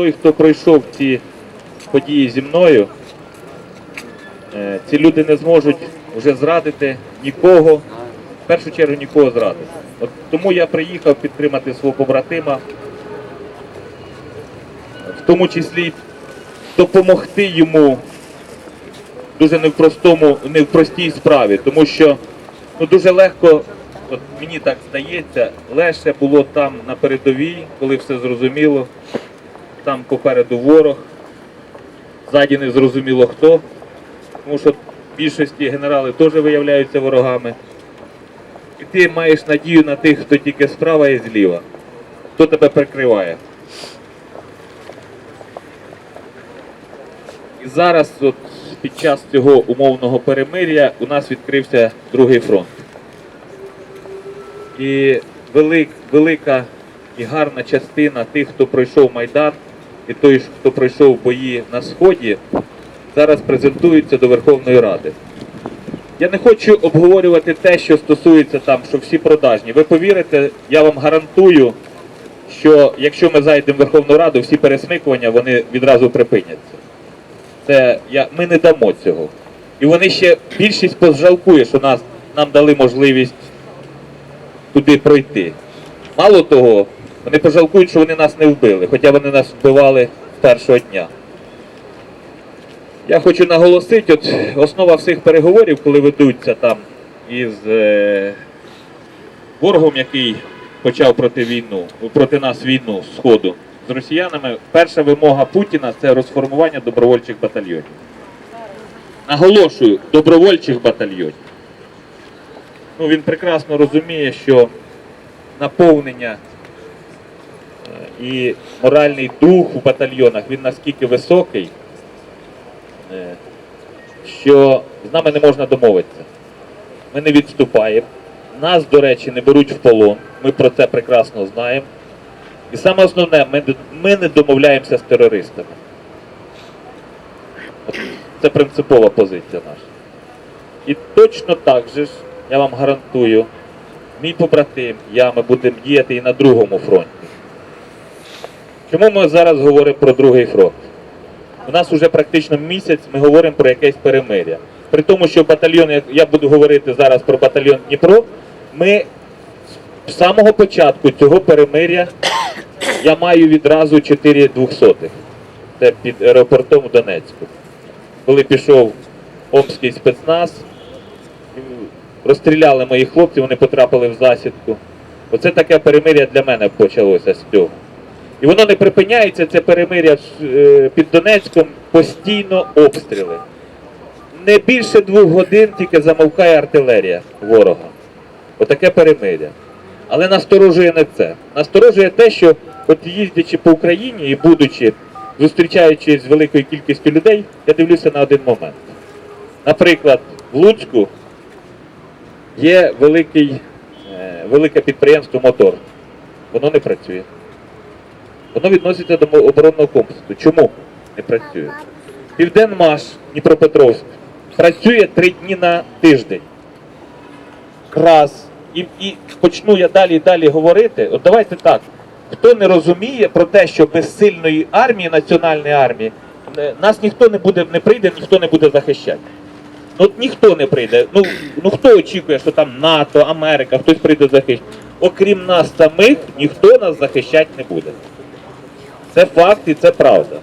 той, хто пройшов ці події зі мною, е, ці люди не зможуть вже зрадити нікого, в першу чергу нікого зрадити. От тому я приїхав підтримати свого побратима, в тому числі допомогти йому дуже не в простій справі, тому що ну, дуже легко, от мені так здається, легше було там на передовій, коли все зрозуміло, там попереду ворог, ззаді не зрозуміло хто, тому що більшості генерали теж виявляються ворогами. І ти маєш надію на тих, хто тільки справа і зліва, хто тебе прикриває. І зараз, от, під час цього умовного перемир'я, у нас відкрився другий фронт. І велик, велика і гарна частина тих, хто пройшов Майдан, і той, хто пройшов бої на Сході, зараз презентуються до Верховної Ради. Я не хочу обговорювати те, що стосується там, що всі продажні. Ви повірите, я вам гарантую, що якщо ми зайдемо в Верховну Раду, всі пересмикування вони відразу припиняться. Це я, ми не дамо цього. І вони ще більшість пожалкує, що нас, нам дали можливість туди пройти. Мало того, вони пожалкують, що вони нас не вбили, хоча вони нас вбивали з першого дня. Я хочу наголосити, от основа всіх переговорів, коли ведуться там із е, ворогом, який почав проти війну, проти нас війну Сходу з росіянами, перша вимога Путіна це розформування добровольчих батальйонів. Наголошую, добровольчих батальйонів. Ну, він прекрасно розуміє, що наповнення і моральний дух у батальйонах він наскільки високий, е, що з нами не можна домовитися. Ми не відступаємо. Нас, до речі, не беруть в полон. Ми про це прекрасно знаємо. І саме основне, ми, ми не домовляємося з терористами. Це принципова позиція наша. І точно так же ж, я вам гарантую, мій побратим, я, ми будемо діяти і на другому фронті. Чому ми зараз говоримо про другий фронт? У нас вже практично місяць ми говоримо про якесь перемиря. При тому, що батальйон, я буду говорити зараз про батальйон Дніпро, ми з самого початку цього перемиря я маю відразу 4 двохсотих. Це під аеропортом у Донецьку. Коли пішов Омський спецназ, розстріляли моїх хлопців, вони потрапили в засідку. Оце таке перемиря для мене почалося з цього. І воно не припиняється, це перемиря е, під Донецьком, постійно обстріли. Не більше двох годин тільки замовкає артилерія ворога. Отаке перемиря. Але насторожує не це. Насторожує те, що от їздячи по Україні і будучи, зустрічаючись з великою кількістю людей, я дивлюся на один момент. Наприклад, в Луцьку є великий, е, велике підприємство Мотор. Воно не працює. Воно відноситься до оборонного комплексу. Чому не працює? Південмаш Дніпропетровськ працює три дні на тиждень. Раз. І, і почну я далі і далі говорити. От давайте так. Хто не розуміє про те, що без сильної армії, національної армії, е, нас ніхто не буде, не прийде, ніхто не буде захищати. От ніхто не прийде. Ну, ну хто очікує, що там НАТО, Америка, хтось прийде захищати? Окрім нас самих, ніхто нас захищати не буде. Це факт і це правда.